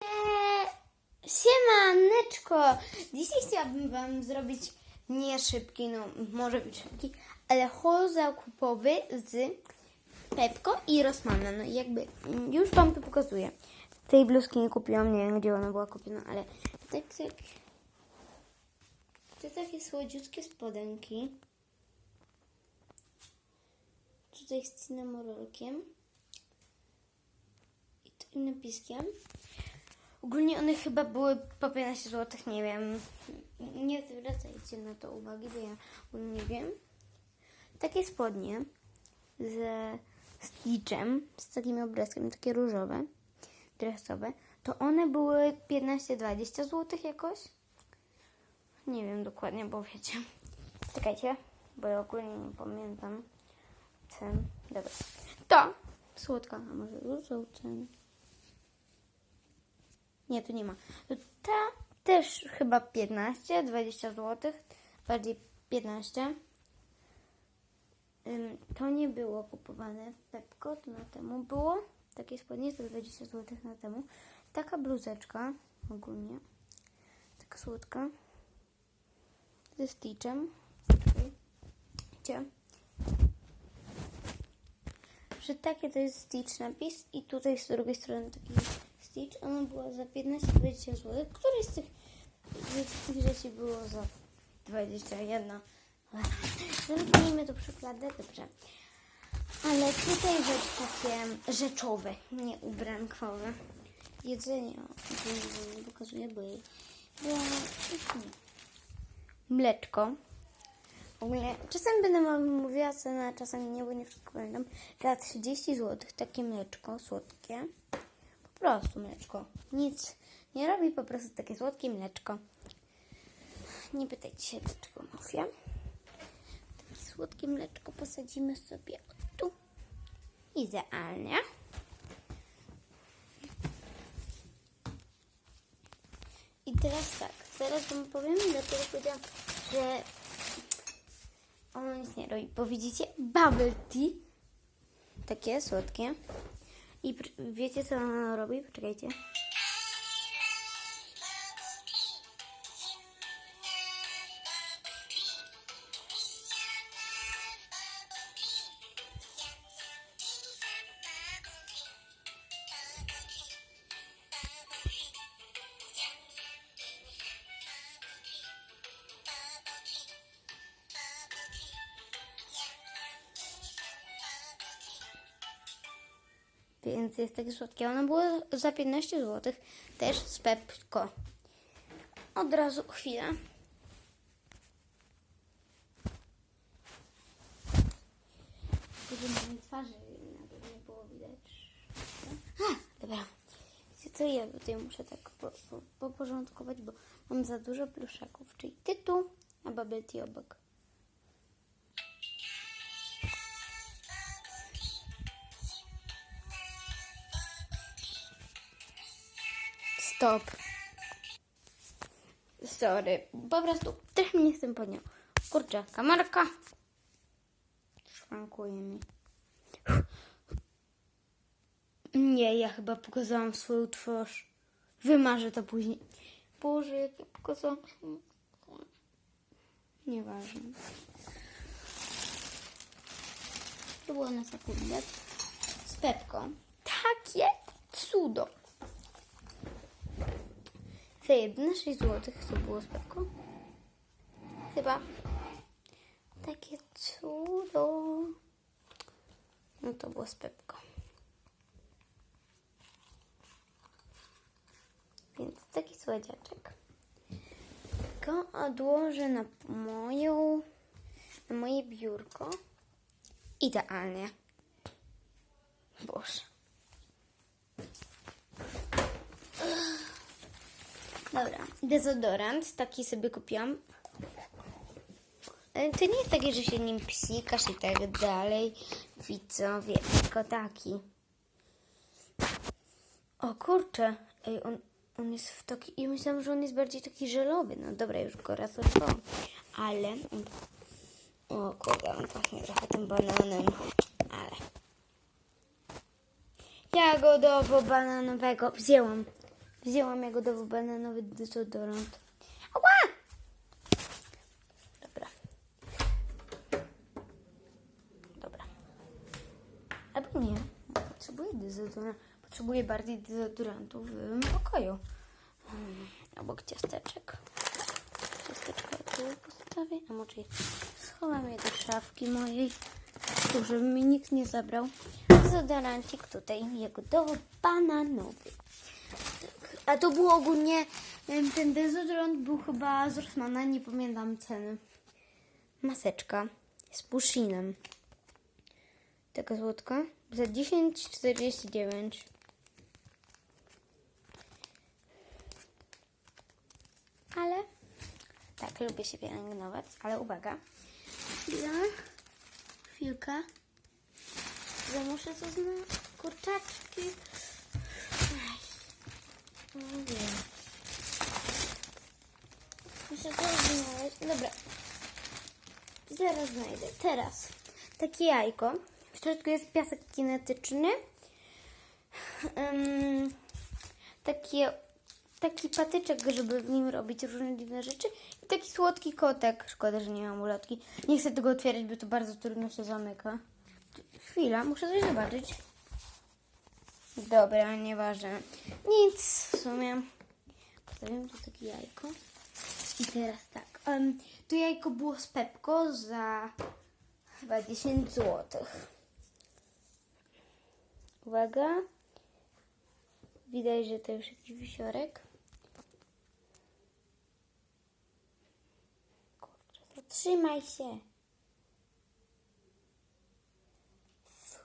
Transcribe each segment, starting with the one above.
Eee, Siemaneczko! Dzisiaj chciałabym Wam zrobić nie szybki, no może być szybki, ale haul zakupowy z Pepko i Rossmana. No i jakby już Wam to pokazuję. Tej bluzki nie kupiłam, nie wiem gdzie ona była kupiona, ale tak, tak. To takie słodziutkie spodenki. Tutaj z cynamorolkiem. I tu napiskiem. Ogólnie one chyba były po 15 zł, nie wiem. Nie zwracajcie na to uwagi, bo ja nie wiem. Takie spodnie ze stitchem, z takim obrazkiem, takie różowe, dresowe, to one były 15-20 zł jakoś. Nie wiem dokładnie, bo wiecie. Czekajcie, bo ja ogólnie nie pamiętam cen. Dobra. To słodka, a może już są ceny? Nie, tu nie ma. Ta też chyba 15, 20 zł. Bardziej 15. Ym, To nie było kupowane w Pepko, to na temu było. Takie spodnie za 20 zł na temu. Taka bluzeczka ogólnie. Taka słodka. Ze stitchem. Widzicie? Że takie to jest stitch napis i tutaj z drugiej strony taki stitch. Ona była za 15-20 zł. Któreś z tych, rzeczy było za 21. Zamknijmy to przykłady, dobrze. Ale tutaj rzeczy takie rzeczowe, nie ubrankowe. Jedzenie, o, nie pokazuję, bo jej. Nie. Mleczko. Ogólnie czasem będę mówiła cenę, a czasem nie, bo nie wszystko pamiętam. Za 30 zł takie mleczko słodkie. Po prostu mleczko. Nic nie robi, po prostu takie słodkie mleczko. Nie pytajcie się, dlaczego mówię. Takie słodkie mleczko posadzimy sobie tu. Idealnie. I teraz tak, zaraz wam powiem, dlaczego powiedziałam, że ono nic nie robi. Bo widzicie, bubble tea, takie słodkie. I wiecie, co ono robi? Poczekajcie. Więc jest takie słodkie. Ono było za 15 zł. Też z Pepko. Od razu chwilę. Żeby mojej twarzy nawet nie było widać. A, dobra. Co, ja tutaj muszę tak po, po, poporządkować, bo mam za dużo pluszaków. Czyli tytuł, a bubble tea obok. Stop. Sorry. Po prostu też mnie tym podniał. Kurczę, kamerka. Szwankuje mi. Nie, ja chyba pokazałam swoją twarz. Wymarzę to później. Boże, jak ja pokazałam. Nieważne. To było na sekundę. Z Pepką. Takie cudo. Za jedne 6 zł to było Pepką? Chyba. Takie cudo. No to było z Pepką. Więc taki słodziaczek. Go odłożę na moją, na moje biurko. Idealnie. Boże. Dobra, dezodorant, taki sobie kupiłam. E, To nie jest takie, że się nim psikasz i tak dalej. Widzowie, tylko taki. O kurczę, Ej, on, on jest w taki... Ja myślałam, że on jest bardziej taki żelowy. No dobra, już go raz używałam. Ale... O kurde, on pachnie trochę tym bananem. Ale... Jagodowo-bananowego wzięłam. Wzięłam jagodowy bananowy dezodorant. Ała! Dobra. Dobra. Albo nie. Potrzebuję dezodorant. Potrzebuję bardziej dezodorantu w pokoju. Hmm, obok ciasteczek. Ciasteczka tu postawię, a może schowam je do szafki mojej, tu żeby mi nikt nie zabrał. Dezodorancik tutaj jagodowo-bananowy. Tak. A to było ogólnie, ten dezodorant był chyba z Rossmana, nie pamiętam ceny. Maseczka z pushinem. Taka słodka. Za 10,49. Ale tak, lubię się pielęgnować, ale uwaga. Chwila. Chwilka. Ja muszę to znaleźć. Kurczaczki. Muszę to znaleźć. Dobra. Zaraz znajdę. Teraz. Takie jajko. W środku jest piasek kinetyczny. Ym, takie, taki patyczek, żeby w nim robić różne dziwne rzeczy. I taki słodki kotek. Szkoda, że nie mam ulotki. Nie chcę tego otwierać, bo to bardzo trudno się zamyka. Chwila, muszę coś zobaczyć. Dobra, nieważne. Nic w sumie. Postawiam tu takie jajko. I teraz tak. em, to jajko było z Pepko za chyba 10 zł. Uwaga. Widać, że to już jakiś wisiorek. Kurczę, zatrzymaj się.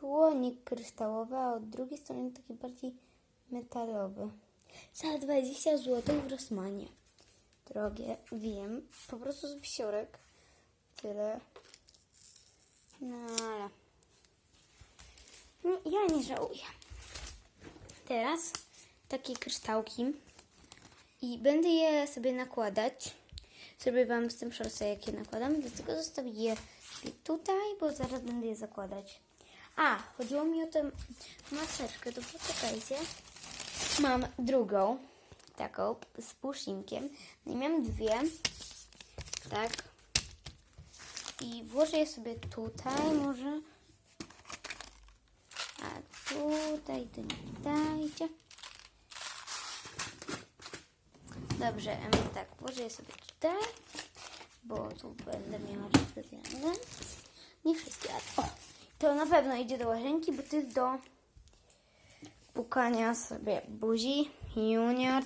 Słonik kryształowy, a od drugiej strony taki bardziej metalowy. Za 20 zł w Rossmanie. Drogie, wiem. Po prostu z wisiorek. Tyle. No ale... No, ja nie żałuję. Teraz takie kryształki. I będę je sobie nakładać. Zrobię Wam z tym szorstę, jak je nakładam. Dlatego zostawię je tutaj, bo zaraz będę je zakładać. A, chodziło mi o tę maseczkę, to poczekajcie. Mam drugą, taką, z puszinkiem. No i mam dwie. Tak. I włożę je sobie tutaj, może. A tutaj, to nie dajcie. Dobrze, tak, włożę je sobie tutaj, bo tu będę miała specjalne. Nie wszystkie, to na pewno idzie do łazienki, bo to jest do pukania sobie buzi. Junior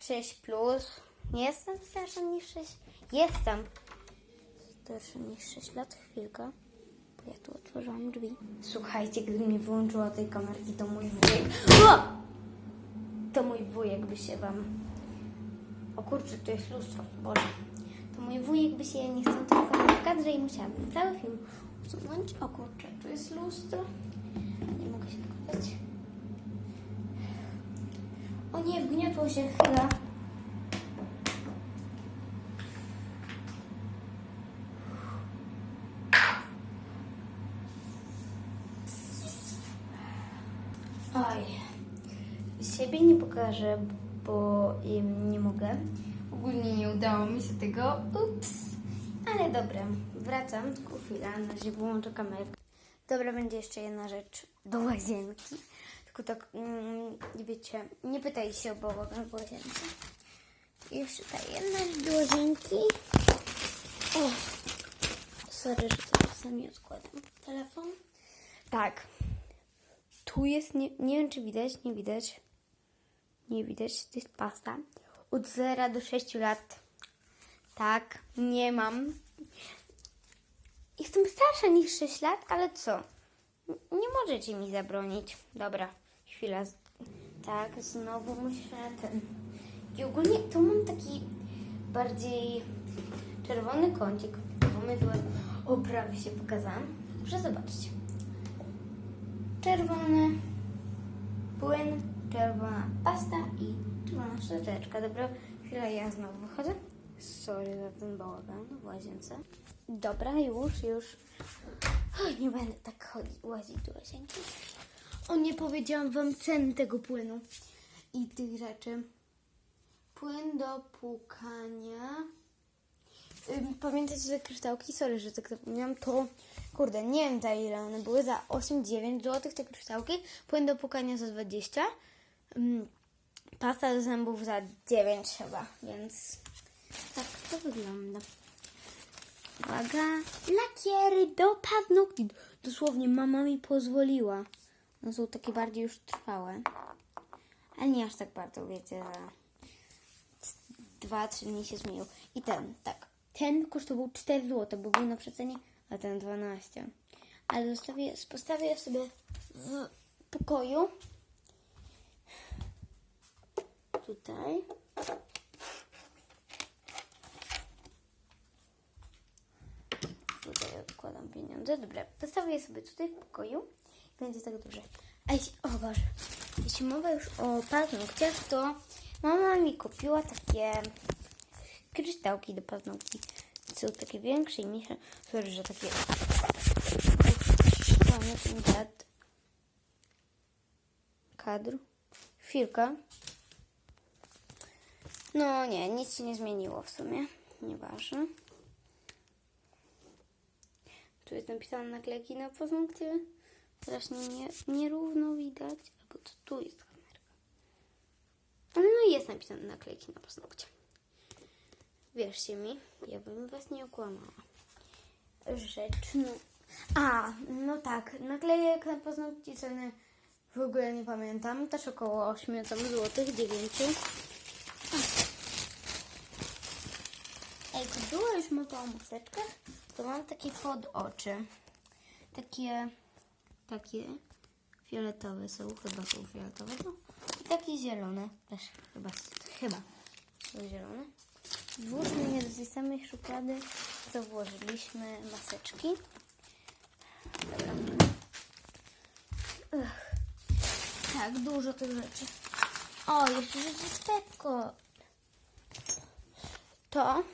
6 plus. Nie jestem starsza niż 6. Jestem starsza niż 6 lat. Chwilka. Bo ja tu otworzyłam drzwi. Słuchajcie, gdy mi wyłączyła tej kamerki, to mój wujek. O! To mój wujek by się wam. O kurczę, to jest lustro. Boże. To mój wujek by się nie chciał trochę na kadrze i musiałabym cały film usunąć. O kurczę, tu jest lustro. Nie mogę się pokazać. O nie, wgniotło się chwila. Oj, siebie nie pokażę, bo em, nie mogę. Ogólnie nie udało mi się tego. Ups. Ale dobra, wracam. Tylko chwila, na razie wyłączę kamerę. Dobra, będzie jeszcze jedna rzecz do łazienki. Tylko tak, mm, wiecie, nie pytajcie się o bałagan w łazience. Jeszcze ta jedna rzecz do łazienki. O, sorry, że to czasami odkładam telefon. Tak, tu jest, nie, nie wiem czy widać, nie widać. Nie widać, to jest pasta. Od 0 do 6 lat. Tak, nie mam. Jestem starsza niż 6 lat, ale co? Nie możecie mi zabronić. Dobra, chwila. Tak, znowu muszę ten. I ogólnie tu mam taki bardziej czerwony kącik. Pomydłem. O, prawie się pokazałam. Proszę zobaczcie. Czerwony płyn, czerwona pasta i czerwona szczoteczka. Dobra, chwilę ja znowu wychodzę. Sorry za ten bałagan w łazience. Dobra, już, już. Nie będę tak chodzić, łazić do łazienki. O, nie powiedziałam wam ceny tego płynu i tych rzeczy. Płyn do płukania. Pamiętacie te kryształki? Sorry, że tak zapomniałam. To, kurde, nie wiem za ile one były. Za 8-9 zł te kryształki. Płyn do płukania za 20. Ym, Pasta do zębów za 9 chyba, więc tak to wygląda. Uwaga, lakiery do paznokci. Dosłownie mama mi pozwoliła. No są takie bardziej już trwałe. Ale nie aż tak bardzo, wiecie, za 2-3 dni się zmienił. I ten, tak. Ten kosztował 4 zł, bo był na przecenie, a ten 12. Ale zostawię, postawię sobie w pokoju. Tutaj. Tutaj odkładam pieniądze. Dobra, postawię je sobie tutaj w pokoju. Będzie tak dobrze. A jeśli, o Boże, jeśli mowa już o paznokciach, to mama mi kupiła takie kryształki do paznokci. Są takie większe i mniejsze. Sorry, że takie... Mamy ten. Kadr. Chwilkę. No nie, nic się nie zmieniło w sumie. Nieważne. Tu jest napisane naklejki na paznokcie. Strasznie nie, nierówno widać. Albo to tu jest kamerka. Ale no jest napisane naklejki na paznokcie. Wierzcie mi, ja bym was nie okłamała. Rzecz, no... A, no tak, naklejek na paznokcie ceny w ogóle nie pamiętam. Też około 8 tam złotych, 9. Jak była już mowa o to mam takie pod oczy. Takie, takie fioletowe są, chyba są fioletowe. No. I takie zielone, też chyba, chyba są zielone. Włóżmy je do tej samej szuflady, co włożyliśmy maseczki. Ugh. Tak, dużo tych rzeczy. O, jeszcze rzeczy z Pepko. To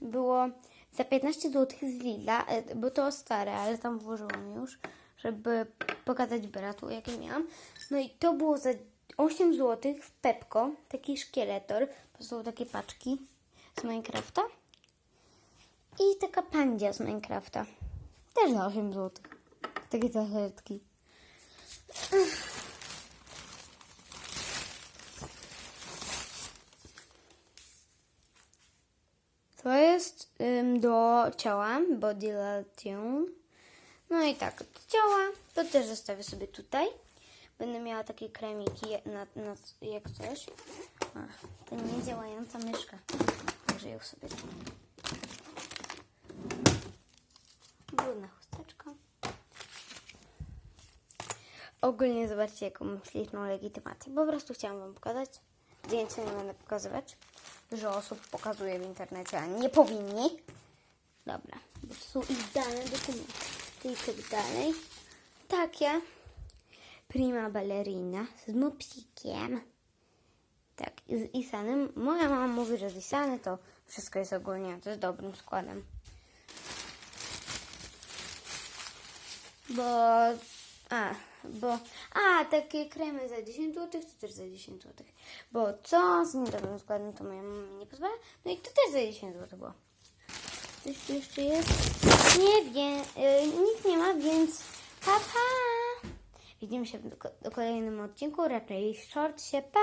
było za 15 zł z Lidla, e, bo to stare, ale tam włożyłam już, żeby pokazać bratu, jakie miałam. No i to było za 8 zł w Pepko, taki szkieletor, to są takie paczki z Minecrafta. I taka pandzia z Minecrafta, też za 8 zł. Takie tabletki. To jest ym, do ciała, body lotion. No i tak, do ciała to też zostawię sobie tutaj. Będę miała takie kremiki na, na jak coś. To nie działająca myszka. Także ją sobie. Brudna chusteczka. Ogólnie zobaczcie, jaką mam śliczną legitymację. Po prostu chciałam Wam pokazać. Zdjęcia nie będę pokazywać. Dużo osób pokazuje w internecie, a nie powinni. Dobra, bo to są dane dokumenty tak dalej. Takie. Prima ballerina z mopsikiem. Tak, z Isanem. Moja mama mówi, że z Isany to wszystko jest ogólnie to z dobrym składem. Bo. A, bo. A, takie kremy za 10 zł, to też za 10 zł. Bo co z niedobrym składem, to moja mama nie pozwala. No i to też za 10 zł było. Coś tu jeszcze jest? Nie wiem, y, nic nie ma, więc pa, pa. Widzimy się do, do kolejnym odcinku, raczej short się, pa.